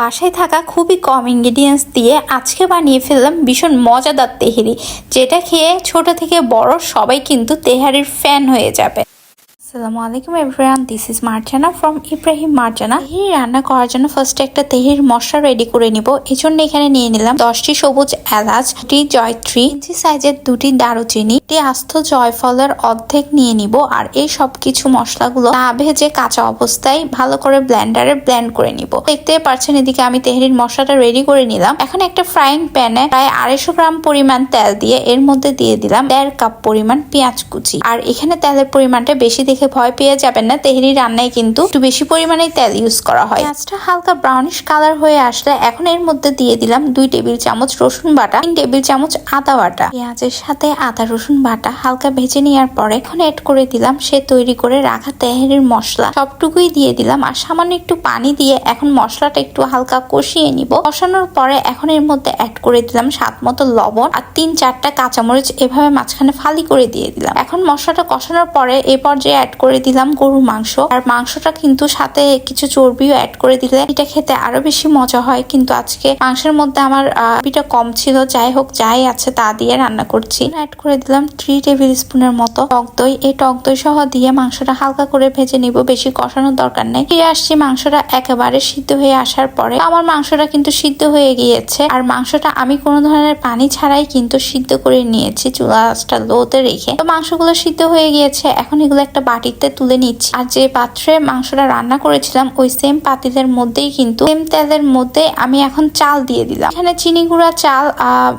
বাসায় থাকা খুবই কম ইনগ্রিডিয়েন্টস দিয়ে আজকে বানিয়ে ফেললাম ভীষণ মজাদার তেহারি, যেটা খেয়ে ছোট থেকে বড় সবাই কিন্তু তেহারির ফ্যান হয়ে যাবে। আসসালামু আলাইকুম everyone this is Marjana from Ibrahim Marjana তেহারি রান্না করার জন্য ফার্স্টে একটা তেহারির মশলা রেডি করে নিব। এই জন্য এখানে নিয়ে নিলাম দশটি সবুজ এলাচ, দুটি জয়ত্রী ইঞ্চি সাইজের দুটি দারুচিনি, একটি আস্ত জয়ফলের অর্ধেক নিয়ে নিব। আর এই সব কিছু মশলাগুলো না ভেজে কাঁচা অবস্থায় ভালো করে ব্লেন্ডারে ব্লেন্ড করে নিব। দেখতে পাচ্ছেন এদিকে আমি তেহারির মশলাটা রেডি করে নিলাম। এখন একটা ফ্রাইং প্যানে প্রায় আড়াইশো গ্রাম পরিমাণ তেল দিয়ে এর মধ্যে দিয়ে দিলাম দেড় কাপ পরিমাণ পেঁয়াজ কুচি। আর এখানে তেলের পরিমাণটা বেশি দেখে ভয় পেয়ে যাবেন না। তেহরি রান্নায় কিন্তু একটু বেশি পরিমাণে তেল ইউজ করা হয়। পেঁয়াজটা হালকা ব্রাউনিশ কালার হয়ে আসলে এখন এর মধ্যে দিয়ে দিলাম দুই টেবিল চামচ রসুন বাটা, তিন টেবিল চামচ আদা বাটা। পেঁয়াজের সাথে আদা, রসুন বাটা হালকা ভেজে নেওয়ার পরে এখন এড করে দিলাম সে তৈরি করে রাখা তেহারির মশলা। সবটুকুই দিয়ে দিলাম আর সামান্য একটু পানি দিয়ে এখন মশলাটা একটু হালকা কষিয়ে নিব। কষানোর পরে এখন এর মধ্যে অ্যাড করে দিলাম স্বাদ মতো লবণ আর তিন চারটা কাঁচামরিচ এভাবে মাঝখানে ফালি করে দিয়ে দিলাম। এখন মশলাটা কষানোর পরে এই পর্যায়ে অ্যাড করে দিলাম গরুর মাংস। আর মাংসটা কিন্তু সাথে কিছু চর্বিও অ্যাড করে দিলে এটা খেতে আরও বেশি মজা হয়, কিন্তু আজকে মাংসের মধ্যে আমার চর্বিটা কম ছিল। যাই হোক, যাই আছে তা দিয়ে রান্না করছি। অ্যাড করে দিলাম থ্রি টেবিল স্পুনের মতো টক দই। এই টক দই সহ দিয়ে মাংসটা হালকা করে ভেজে নিব, বেশি কষানোর দরকার নেই। ফিরে আসছি মাংসটা একেবারে সিদ্ধ হয়ে আসার পরে। আমার মাংসটা কিন্তু সিদ্ধ হয়ে গিয়েছে। আর মাংসটা আমি কোনো ধরনের পানি ছাড়াই কিন্তু সিদ্ধ করে নিয়েছি চুলাটা লোতে রেখে। তো মাংসগুলো সিদ্ধ হয়ে গিয়েছে। এখন এগুলো একটা বাটিতে তুলে নিচ্ছি। আর যে পাত্রে মাংসটা রান্না করেছিলাম, ওই সেম পাতিলের মধ্যেই কিন্তু সেম তেলের মধ্যে আমি এখন চাল দিয়ে দিলাম। এখানে চিনি গুঁড়া চাল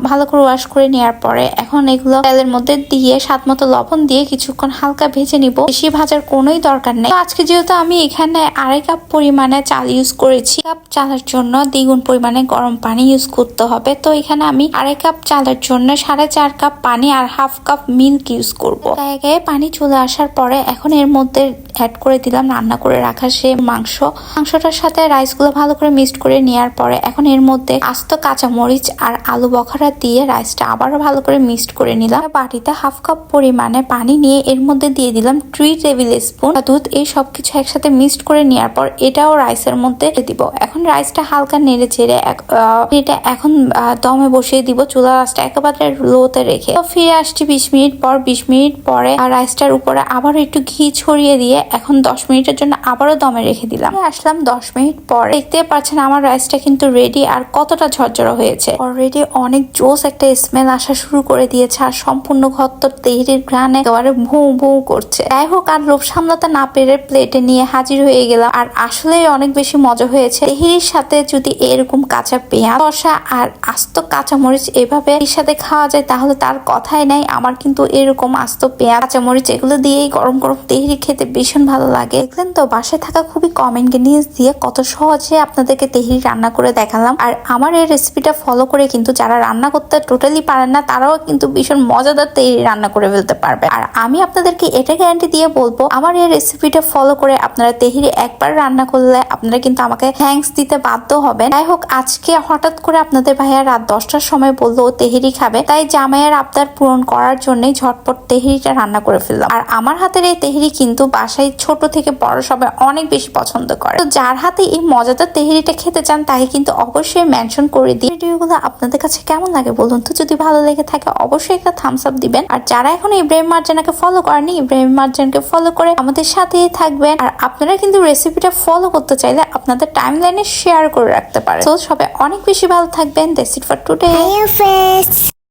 ভালো করে ওয়াশ করে নেওয়ার পরে এখন এগুলো তেলের মধ্যে দিয়ে, স্বাদ মতো লবণ দিয়ে কিছুক্ষণ হালকা ভেজে নিব। বেশি ভাজার কোনোই দরকার নেই। আজকে যেহেতু আমি এখানে আড়াই কাপ পরিমাণে চাল ইউজ করেছি কাপ চালের জন্য দ্বিগুণ পরিমাণে গরম পানি ইউজ করতে হবে। তো এখানে আমি আড়াই কাপ চালের জন্য সাড়ে চার কাপ পানি আর হাফ কাপ মিল্ক ইউজ করব। গায়ে পানি চলে আসার পরে এখন এর মধ্যে অ্যাড করে দিলাম, রান্না করে রাখা সে মাংস। মাংসটার সাথে রাইসগুলো ভালো করে মিক্সড করে নেওয়ার পরে এখন এর মধ্যে আস্ত কাঁচা মরিচ আর আলু বখরা দিয়ে রাইসটা আবারও ভালো করে মিক্সড করে নিলাম। বাটিতে হাফ কাপ পরিমাণে পানি নিয়ে এর মধ্যে দিয়ে দিলাম থ্রি টেবিল স্পুন দুধ। এই সব কিছু একসাথে মিক্সড করে নেওয়ার পর এটাও রাইসের মধ্যে দিব। এখন রাইসটা হালকা নেড়ে এক- এটা এখন দমে বসিয়ে দিব। চুলা রাসটা একেবারে লোতে রেখে। ফিরে আসছি বিশ মিনিট পর। বিশ মিনিট পরে রাইসটার উপরে আবার একটু ঘি ছড়িয়ে দিয়ে এখন দশ মিনিটের জন্য আবারও দমে রেখে দিলাম। আসলাম দশ মিনিট পরে। দেখতে পাচ্ছেন আমার রাইসটা কিন্তু রেডি আর কতটা ঝরঝরা হয়েছে। অলরেডি অনেক জোস একটা স্মেল আসা শুরু করে দিয়েছে আর সম্পূর্ণ ঘর তো তেহরির ঘ্রাণ একেবারে ভৌ ভৌ করছে। যাই হোক, আর লোভ সামলাতে না পেরে প্লেটে নিয়ে হাজির হয়ে গেলাম। আর আসলে অনেক বেশি মজা হয়েছে। তেহরির সাথে যদি এরকম কাঁচা পেঁয়াজ কষা আর আস্ত কাঁচামরিচ এভাবে এর সাথে খাওয়া যায়, তাহলে তার কথাই নাই। আমার কিন্তু এরকম আস্ত পেঁয়াজ, কাঁচামরিচ এগুলো দিয়েই গরম গরম তেহরি খেতে ভীষণ ভালো লাগে। দেখলেন তো, বাসায় থাকা খুবই কম ইনগ্রিডিয়েন্টস দিয়ে কত সহজে আপনাদেরকে তেহরি রান্না করে দেখালাম। আর আমার এই রেসিপিটা ফলো করে কিন্তু যারা রান্না করতে টোটালি পারেন না, তারাও কিন্তু ভীষণ মজাদার তেহরি রান্না করে ফেলতে পারবে। আর আমি আপনাদেরকে এটা গ্যারান্টি দিয়ে বলব, আমার এই রেসিপিটা ফলো করে আপনারা তেহরি একবার রান্না করলে আপনারা কিন্তু আমাকে থ্যাঙ্কস দিতে বাধ্য হবেন। যাই হোক, আজকে হঠাৎ করে আপনাদের ভাইয়া রাত দশটার সময় বলল তেহরি খাবে, তাই জামাইয়ের আবদার পূরণ করার জন্যই ঝটপট তেহরিটা রান্না করে ফেললাম। আর আমার হাতের এই তেহরি কিন্তু বাসায় ছোট থেকে বড় সবাই অনেক বেশি পছন্দ করে। তো যার হাতে এই মজাদার তেহরিটা খেতে চান, তাকে কিন্তু অবশ্যই মেনশন করে দিই ভিডিওগুলো আপনাদের কাছে কেমন লাগে বলুন তো? যদি ভালো লেগে থাকে, অবশ্যই একটা থামস আপ দিবেন। আর যারা এখন ইব্রাহিম মার্জানাকে ফলো করেনি ইব্রাহিম মার্জানকে ফলো করে আমাদের সাথেই থাকবেন। আর আপনারা কিন্তু রেসিপিটা ফলো করতে চাইলে আপনাদের টাইম লাইনে শেয়ার করে রাখতে পারেন। তো সবাই অনেক বেশি ভালো থাকবেন। It for today.